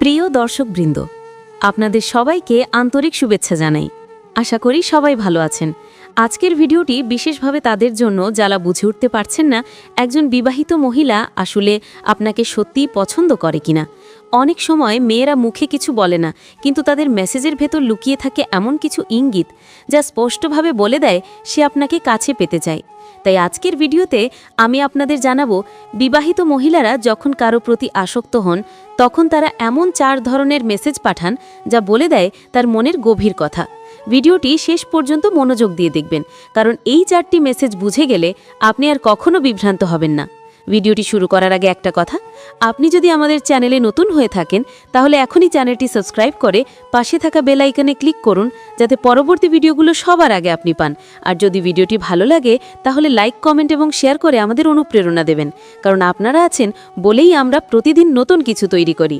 প্রিয় দর্শকবৃন্দ, আপনাদের সবাইকে আন্তরিক শুভেচ্ছা জানাই। আশা করি সবাই ভালো আছেন। আজকের ভিডিওটি বিশেষভাবে তাদের জন্য যারা বুঝে উঠতে পারছেন না, একজন বিবাহিত মহিলা আসলে আপনাকে সত্যিই পছন্দ করে কিনা। অনেক সময় মেয়েরা মুখে কিছু বলে না, কিন্তু তাদের মেসেজের ভেতর লুকিয়ে থাকে এমন কিছু ইঙ্গিত, যা স্পষ্টভাবে বলে দেয় সে আপনাকে কাছে পেতে চায়। তাই আজকের ভিডিওতে আমি আপনাদের জানাব, বিবাহিত মহিলারা যখন কারও প্রতি আসক্ত হন, তখন তারা এমন চার ধরনের মেসেজ পাঠান, যা বলে দেয় তার মনের গভীর কথা। ভিডিওটি শেষ পর্যন্ত মনোযোগ দিয়ে দেখবেন, কারণ এই চারটি মেসেজ বুঝে গেলে আপনি আর কখনো বিভ্রান্ত হবেন না। ভিডিওটি শুরু করার আগে একটা কথা। আপনি যদি আমাদের চ্যানেলে নতুন হয়ে থাকেন, তাহলে এখনই চ্যানেলটি সাবস্ক্রাইব করে পাশে থাকা বেল আইকনে ক্লিক করুন, যাতে পরবর্তী ভিডিওগুলো সবার আগে আপনি পান। আর যদি ভিডিওটি ভালো লাগে, তাহলে লাইক, কমেন্ট এবং শেয়ার করে আমাদের অনুপ্রেরণা দেবেন। কারণ আপনারা আছেন বলেই আমরা প্রতিদিন নতুন কিছু তৈরি করি।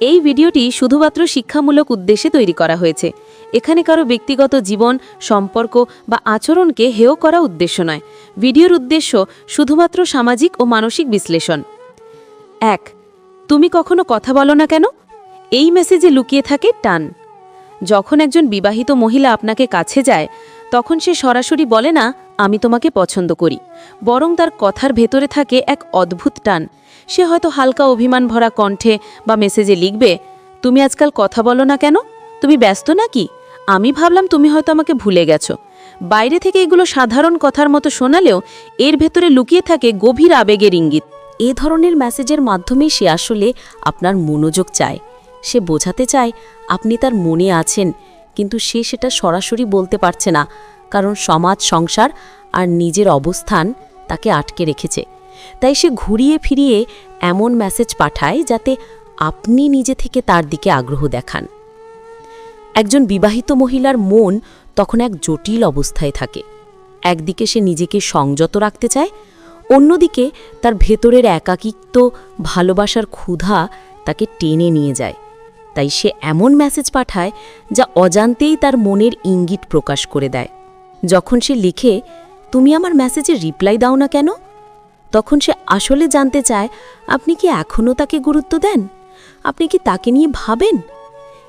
এই ভিডিওটি শুধুমাত্র শিক্ষামূলক উদ্দেশ্যে তৈরি করা হয়েছে। এখানে কারও ব্যক্তিগত জীবন, সম্পর্ক বা আচরণকে হেয় করা উদ্দেশ্য নয়। ভিডিওর উদ্দেশ্য শুধুমাত্র সামাজিক ও মানসিক বিশ্লেষণ। এক, তুমি কখনো কথা বলো না কেন? এই মেসেজে লুকিয়ে থাকে টান। যখন একজন বিবাহিত মহিলা আপনাকে কাছে যায়, তখন সে সরাসরি বলে না, আমি তোমাকে পছন্দ করি। বরং তার কথার ভেতরে থাকে এক অদ্ভুত টান। সে হয়তো হালকা অভিমান ভরা কণ্ঠে বা মেসেজে লিখবে, তুমি আজকাল কথা বলো না কেন? তুমি ব্যস্ত নাকি? আমি ভাবলাম তুমি হয়তো আমাকে ভুলে গেছো। বাইরে থেকে এগুলো সাধারণ কথার মতো শোনালেও এর ভেতরে লুকিয়ে থাকে গভীর আবেগের ইঙ্গিত। এ ধরনের মেসেজের মাধ্যমেই সে আসলে আপনার মনোযোগ চায়। সে বোঝাতে চায় আপনি তার মনে আছেন, কিন্তু সে সেটা সরাসরি বলতে পারছে না, কারণ সমাজ, সংসার আর নিজের অবস্থান তাকে আটকে রেখেছে। তাই সে ঘুরিয়ে ফিরিয়ে এমন মেসেজ পাঠায় যাতে আপনি নিজে থেকে তার দিকে আগ্রহ দেখান। একজন বিবাহিত মহিলার মন তখন এক জটিল অবস্থায় থাকে। একদিকে সে নিজেকে সংযত রাখতে চায়, অন্যদিকে তার ভেতরের একাকিত্ব, ভালোবাসার ক্ষুধা তাকে টেনে নিয়ে যায়। তাই সে এমন মেসেজ পাঠায় যা অজান্তেই তার মনের ইঙ্গিত প্রকাশ করে দেয়। যখন সে লিখে, তুমি আমার মেসেজে রিপ্লাই দাও না কেন? তখন সে আসলে জানতে চায়, আপনি কি এখনও তাকে গুরুত্ব দেন? আপনি কি তাকে নিয়ে ভাবেন?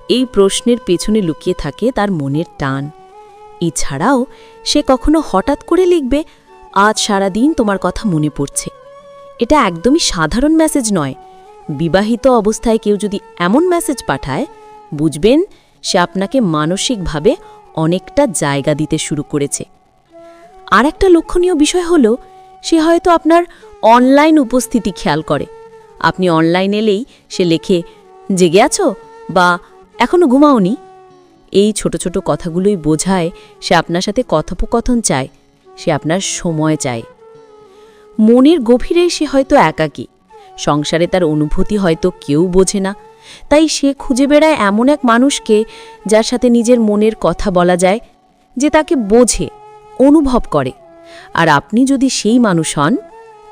এই প্রশ্নের পেছনে লুকিয়ে থাকে তার মনের টান। এছাড়াও সে কখনো হঠাৎ করে লিখবে, আজ সারাদিন তোমার কথা মনে পড়ছে। এটা একদমই সাধারণ মেসেজ নয়। বিবাহিত অবস্থায় কেউ যদি এমন মেসেজ পাঠায়, বুঝবেন সে আপনাকে মানসিকভাবে অনেকটা জায়গা দিতে শুরু করেছে। আর একটা লক্ষণীয় বিষয় হলো সে হয়তো আপনার অনলাইন উপস্থিতি খেয়াল করে। আপনি অনলাইন এলেই সে লেখে, জেগে আছো? বা এখনও ঘুমাওনি? এই ছোট ছোট কথাগুলোই বোঝায় সে আপনার সাথে কথোপকথন চায়, সে আপনার সময় চায়। মনের গভীরে সে হয়তো একাকী। সংসারে তার অনুভূতি হয়তো কেউ বোঝে না। তাই সে খুঁজে বেড়ায় এমন এক মানুষকে যার সাথে নিজের মনের কথা বলা যায়, যে তাকে বোঝে, অনুভব করে। আর আপনি যদি সেই মানুষ হন,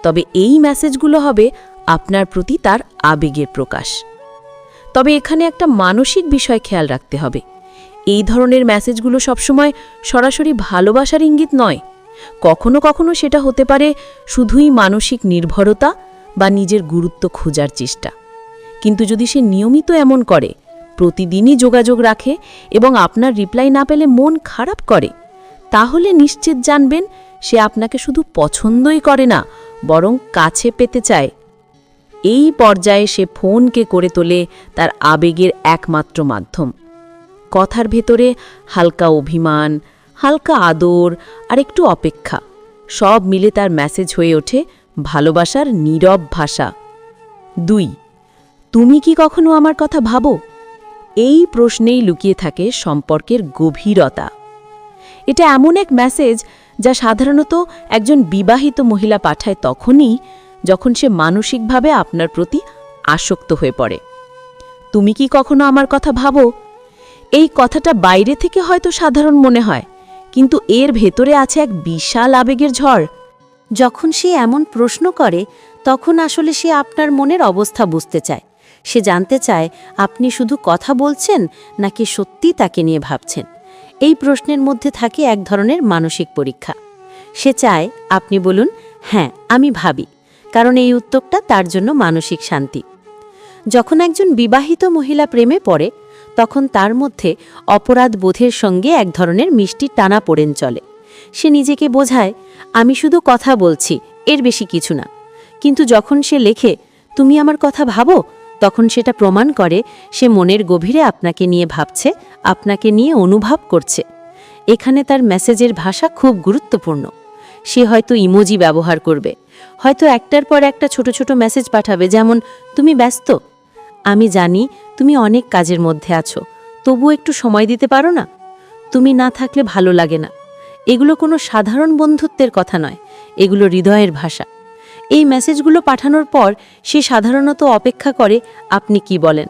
তবে এই মেসেজগুলো হবে আপনার প্রতি তার আবেগের প্রকাশ। তবে এখানে একটা মানসিক বিষয় খেয়াল রাখতে হবে। এই ধরনের মেসেজগুলো সবসময় সরাসরি ভালোবাসার ইঙ্গিত নয়। কখনো কখনো সেটা হতে পারে শুধুই মানসিক নির্ভরতা বা নিজের গুরুত্ব খোঁজার চেষ্টা। কিন্তু যদি সে নিয়মিত এমন করে, প্রতিদিনই যোগাযোগ রাখে এবং আপনার রিপ্লাই না পেলে মন খারাপ করে, তাহলে নিশ্চিত জানবেন সে আপনাকে শুধু পছন্দই করে না, বরং কাছে পেতে চায়। এই পর্যায়ে সে ফোনকে করে তোলে তার আবেগের একমাত্র মাধ্যম। কথার ভেতরে হালকা অভিমান, হালকা আদর, আর একটু অপেক্ষা, সব মিলে তার মেসেজ হয়ে ওঠে ভালোবাসার নীরব ভাষা। দুই, তুমি কি কখনো আমার কথা ভাবো? এই প্রশ্নেই লুকিয়ে থাকে সম্পর্কের গভীরতা। এটা এমন এক মেসেজ যা সাধারণত একজন বিবাহিত মহিলা পাঠায় তখনই যখন সে মানসিকভাবে আপনার প্রতি আসক্ত হয়ে পড়ে। তুমি কি কখনো আমার কথা ভাবো? এই কথাটা বাইরে থেকে হয়তো সাধারণ মনে হয়, কিন্তু এর ভেতরে আছে এক বিশাল আবেগের ঝড়। যখন সে এমন প্রশ্ন করে, তখন আসলে সে আপনার মনের অবস্থা বুঝতে চায়। সে জানতে চায়, আপনি শুধু কথা বলছেন নাকি সত্যি তাকে নিয়ে ভাবছেন? এই প্রশ্নের মধ্যে থাকে এক ধরনের মানসিক পরীক্ষা। সে চায়, আপনি বলুন হ্যাঁ আমি ভাবি। কারণ এই উত্তরটা তার জন্য মানসিক শান্তি। যখন একজন বিবাহিত মহিলা প্রেমে পড়ে, তখন তার মধ্যে অপরাধ বোধের সঙ্গে এক ধরনের মিষ্টি টানা পড়েন চলে। সে নিজেকে বোঝায়, আমি শুধু কথা বলছি, এর বেশি কিছু না। কিন্তু যখন সে লেখে, তুমি আমার কথা ভাবো? তখন সেটা প্রমাণ করে, সে মনের গভীরে আপনাকে নিয়ে ভাবছে, আপনাকে নিয়ে অনুভব করছে। এখানে তার মেসেজের ভাষা খুব গুরুত্বপূর্ণ। সে হয়তো ইমোজি ব্যবহার করবে। হয়তো একটার পর একটা ছোট ছোট মেসেজ পাঠাবে, যেমন, তুমি ব্যস্ত? আমি জানি, তুমি অনেক কাজের মধ্যে আছো। তবু একটু সময় দিতে পারো না? তুমি না থাকলে ভালো লাগে না। এগুলো কোনো সাধারণ বন্ধুত্বের কথা নয়। এগুলো হৃদয়ের ভাষা। এই মেসেজগুলো পাঠানোর পর সে সাধারণত অপেক্ষা করে, আপনি কি বলেন?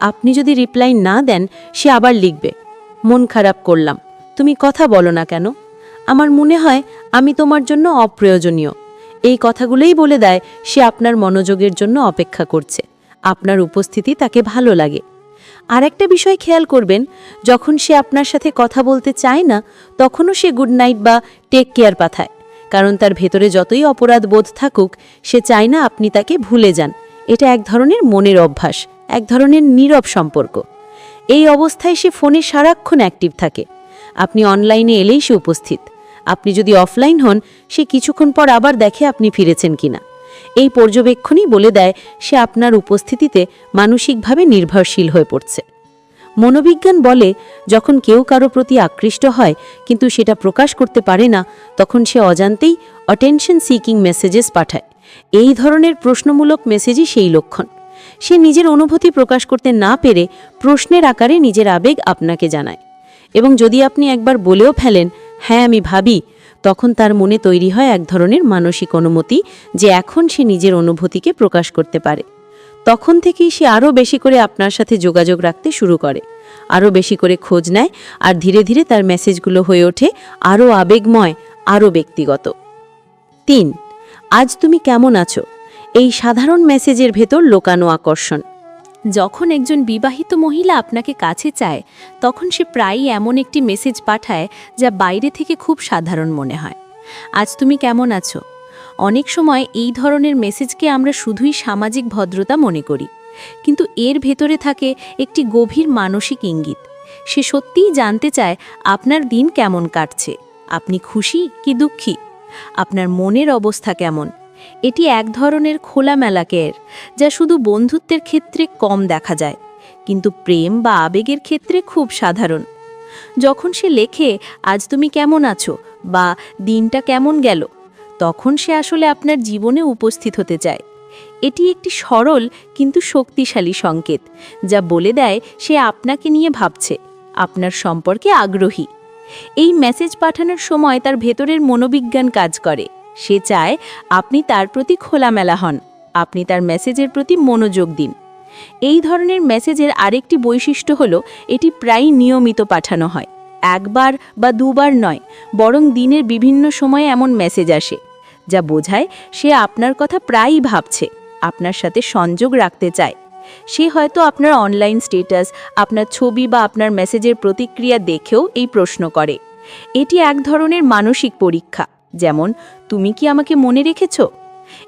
আপনি যদি রিপ্লাই না দেন, সে আবার লিখবে, মন খারাপ করলাম, তুমি কথা বলো না কেন? আমার মনে হয় আমি তোমার জন্য অপ্রয়োজনীয় এই কথাগুলোই বলে দেয়, সে আপনার মনোযোগের জন্য অপেক্ষা করছে। আপনার উপস্থিতি তাকে ভালো লাগে। আর একটা বিষয় খেয়াল করবেন, যখন সে আপনার সাথে কথা বলতে চায় না, তখনও সে গুড নাইট বা টেক কেয়ার পাঠায়। কারণ তার ভেতরে যতই অপরাধ বোধ থাকুক, সে চায় না আপনি তাকে ভুলে যান। এটা এক ধরনের মনের অভ্যাস, এক ধরনের নীরব সম্পর্ক। এই অবস্থায় সে ফোনে সারাক্ষণ অ্যাক্টিভ থাকে। আপনি অনলাইনে এলেই সে উপস্থিত। আপনি যদি অফলাইন হন, সে কিছুক্ষণ পর আবার দেখে আপনি ফিরেছেন কিনা। এই পর্যবেক্ষণই বলে দেয়, সে আপনার উপস্থিতিতে মানসিকভাবে নির্ভরশীল হয়ে পড়ছে। মনোবিজ্ঞান বলে, যখন কেউ কারও প্রতি আকৃষ্ট হয়, কিন্তু সেটা প্রকাশ করতে পারে না, তখন সে অজান্তেই অটেনশন সিকিং মেসেজেস পাঠায়। এই ধরনের প্রশ্নমূলক মেসেজই সেই লক্ষণ। সে নিজের অনুভূতি প্রকাশ করতে না পেরে প্রশ্নের আকারে নিজের আবেগ আপনাকে জানায়। এবং যদি আপনি একবার বলেও ফেলেন হ্যাঁ আমি ভাবি, তখন তার মনে তৈরি হয় এক ধরনের মানসিক অনুমতি, যে এখন সে নিজের অনুভূতিকে প্রকাশ করতে পারে। তখন থেকেই সে আরও বেশি করে আপনার সাথে যোগাযোগ রাখতে শুরু করে। আরও বেশি করে খোঁজ নেয় আর ধীরে ধীরে তার মেসেজগুলো হয়ে ওঠে আরও আবেগময় আরও ব্যক্তিগত। তিন, আজ তুমি কেমন আছো? এই সাধারণ মেসেজের ভেতর লোকানো আকর্ষণ। যখন একজন বিবাহিত মহিলা আপনাকে কাছে চায়, তখন সে প্রায়ই এমন একটি মেসেজ পাঠায় যা বাইরে থেকে খুব সাধারণ মনে হয়। আজ তুমি কেমন আছো? অনেক সময় এই ধরনের মেসেজকে আমরা শুধুই সামাজিক ভদ্রতা মনে করি। কিন্তু এর ভেতরে থাকে একটি গভীর মানসিক ইঙ্গিত। সে সত্যিই জানতে চায় আপনার দিন কেমন কাটছে। আপনি খুশি কি দুঃখী? আপনার মনের অবস্থা কেমন? এটি এক ধরনের খোলামেলা কেয়ার যা শুধু বন্ধুত্বের ক্ষেত্রে কম দেখা যায়, কিন্তু প্রেম বা আবেগের ক্ষেত্রে খুব সাধারণ। যখন সে লেখে, আজ তুমি কেমন আছো? বা দিনটা কেমন গেল? তখন সে আসলে আপনার জীবনে উপস্থিত হতে চায়। এটি একটি সরল কিন্তু শক্তিশালী সংকেত, যা বলে দেয় সে আপনাকে নিয়ে ভাবছে, আপনার সম্পর্কে আগ্রহী। এই মেসেজ পাঠানোর সময় তার ভেতরের মনোবিজ্ঞান কাজ করে। সে চায় আপনি তার প্রতি খোলামেলা হন, আপনি তার মেসেজের প্রতি মনোযোগ দিন। এই ধরনের মেসেজের আরেকটি বৈশিষ্ট্য হলো, এটি প্রায় নিয়মিত পাঠানো হয়, একবার বা দুবার নয়, বরং দিনের বিভিন্ন সময়ে এমন মেসেজ আসে। যা বোঝায় সে আপনার কথা প্রায়ই ভাবছে, আপনার সাথে সংযোগ রাখতে চায়। সে হয়তো আপনার অনলাইন স্টেটাস আপনার ছবি বা আপনার মেসেজের প্রতিক্রিয়া দেখেও এই প্রশ্ন করে। এটি এক ধরনের মানসিক পরীক্ষা, যেমন, তুমি কি আমাকে মনে রেখেছ?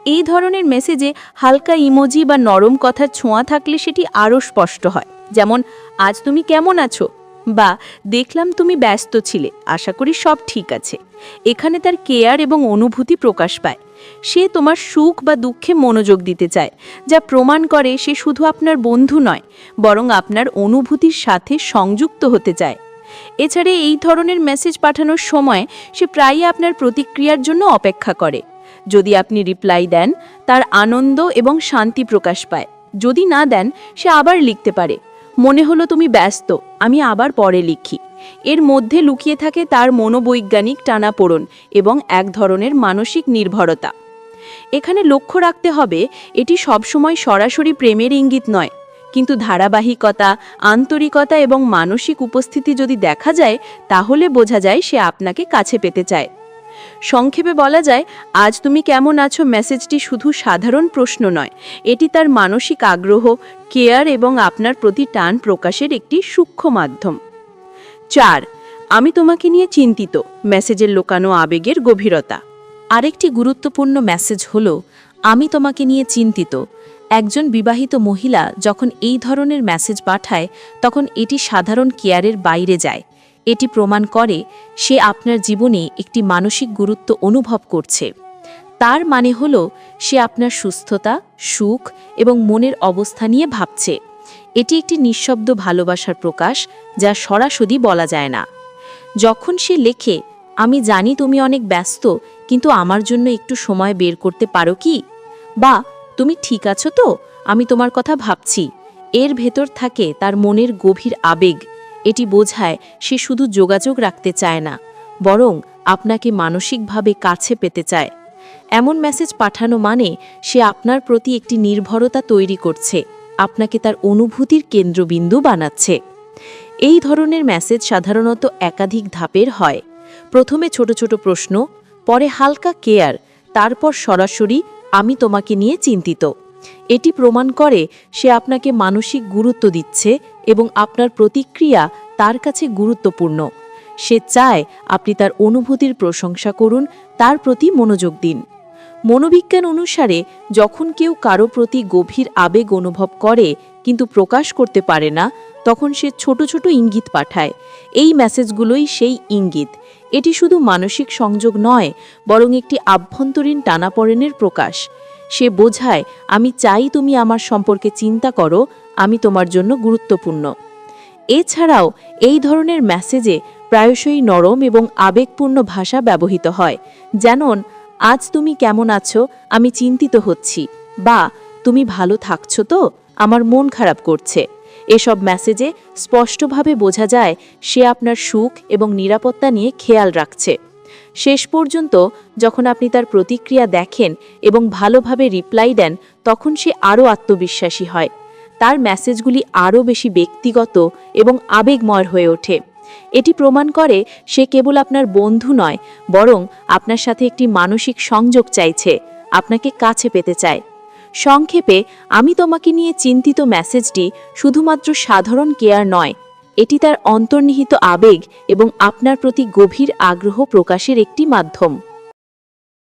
এই ধরনের মেসেজে হালকা ইমোজি বা নরম কথার ছোঁয়া থাকলে সেটি আরও স্পষ্ট হয়, যেমন, আজ তুমি কেমন আছো? বা, দেখলাম তুমি ব্যস্ত ছিলে, আশা করি সব ঠিক আছে। এখানে তার কেয়ার এবং অনুভূতি প্রকাশ পায়। সে তোমার সুখ বা দুঃখে মনোযোগ দিতে চায়, যা প্রমাণ করে সে শুধু আপনার বন্ধু নয়, বরং আপনার অনুভূতির সাথে সংযুক্ত হতে চায়। এছাড়া এই ধরনের মেসেজ পাঠানোর সময় সে প্রায়ই আপনার প্রতিক্রিয়ার জন্য অপেক্ষা করে। যদি আপনি রিপ্লাই দেন, তার আনন্দ এবং শান্তি প্রকাশ পায়। যদি না দেন, সে আবার লিখতে পারে। মনে হলো তুমি ব্যস্ত, আমি আবার পরে লিখি। এর মধ্যে লুকিয়ে থাকে তার মনোবৈজ্ঞানিক টানাপোড়ন এবং এক ধরনের মানসিক নির্ভরতা। এখানে লক্ষ্য রাখতে হবে, এটি সবসময় সরাসরি প্রেমের ইঙ্গিত নয়, কিন্তু ধারাবাহিকতা, আন্তরিকতা এবং মানসিক উপস্থিতি যদি দেখা যায়, তাহলে বোঝা যায় সে আপনাকে কাছে পেতে চায়। সংক্ষেপে বলা যায়, আজ তুমি কেমন আছো মেসেজটি শুধু সাধারণ প্রশ্ন নয়, এটি তার মানসিক আগ্রহ, কেয়ার এবং আপনার প্রতি টান প্রকাশের একটি সূক্ষ্ম মাধ্যম। চার, আমি তোমাকে নিয়ে চিন্তিত, মেসেজের লোকানো আবেগের গভীরতা। আরেকটি গুরুত্বপূর্ণ মেসেজ হল, আমি তোমাকে নিয়ে চিন্তিত, একজন বিবাহিত মহিলা যখন এই ধরনের মেসেজ পাঠায়, তখন এটি সাধারণ কেয়ারের বাইরে যায় এটি প্রমাণ করে সে আপনার জীবনে একটি মানসিক গুরুত্ব অনুভব করছে। তার মানে হল, সে আপনার সুস্থতা, সুখ এবং মনের অবস্থা নিয়ে ভাবছে। এটি একটি নিঃশব্দ ভালোবাসার প্রকাশ, যা সরাসরি বলা যায় না। যখন সে লেখে, আমি জানি তুমি অনেক ব্যস্ত, কিন্তু আমার জন্য একটু সময় বের করতে পারো কি? বা, তুমি ঠিক আছো তো? আমি তোমার কথা ভাবছি। এর ভেতর থাকে তার মনের গভীর আবেগ। এটি বোঝায় সে শুধু যোগাযোগ রাখতে চায় না, বরং আপনাকে মানসিকভাবে কাছে পেতে চায়। এমন মেসেজ পাঠানো মানে সে আপনার প্রতি একটি নির্ভরতা তৈরি করছে, আপনাকে তার অনুভূতির কেন্দ্রবিন্দু বানাচ্ছে। এই ধরনের মেসেজ সাধারণত একাধিক ধাপের হয়। প্রথমে ছোট ছোট প্রশ্ন, পরে হালকা কেয়ার তারপর সরাসরি, আমি তোমাকে নিয়ে চিন্তিত। এটি প্রমাণ করে সে আপনাকে মানসিক গুরুত্ব দিচ্ছে এবং আপনার প্রতিক্রিয়া তার কাছে গুরুত্বপূর্ণ। সে চায় আপনি তার অনুভূতির প্রশংসা করুন, তার প্রতি মনোযোগ দিন। মনোবিজ্ঞান অনুসারে, যখন কেউ কারও প্রতি গভীর আবেগ অনুভব করে, কিন্তু প্রকাশ করতে পারে না, তখন সে ছোট ছোট ইঙ্গিত পাঠায়। এই মেসেজগুলোই সেই ইঙ্গিত। এটি শুধু মানসিক সংযোগ নয়, বরং একটি আভ্যন্তরীণ টানাপড়েনের প্রকাশ। সে বোঝায়, আমি চাই তুমি আমার সম্পর্কে চিন্তা করো আমি তোমার জন্য গুরুত্বপূর্ণ। এছাড়াও, এই ধরনের মেসেজে প্রায়শই নরম এবং আবেগপূর্ণ ভাষা ব্যবহৃত হয়, যেমন, আজ তুমি কেমন আছো? আমি চিন্তিত হচ্ছি। বা, তুমি ভালো থাকছো তো? আমার মন খারাপ করছে। এসব মেসেজে স্পষ্টভাবে বোঝা যায় সে আপনার সুখ এবং নিরাপত্তা নিয়ে খেয়াল রাখছে। শেষ পর্যন্ত, যখন আপনি তার প্রতিক্রিয়া দেখেন এবং ভালোভাবে রিপ্লাই দেন, তখন সে আরও আত্মবিশ্বাসী হয়। তার মেসেজগুলি আরও বেশি ব্যক্তিগত এবং আবেগময় হয়ে ওঠে। এটি প্রমাণ করে সে কেবল আপনার বন্ধু নয়, বরং আপনার সাথে একটি মানসিক সংযোগ চাইছে, আপনাকে কাছে পেতে চায়। সংক্ষেপে, আমি তোমাকে নিয়ে চিন্তিত মেসেজটি শুধুমাত্র সাধারণ কেয়ার নয়, এটি তার অন্তর্নিহিত আবেগ এবং আপনার প্রতি গভীর আগ্রহ প্রকাশের একটি মাধ্যম।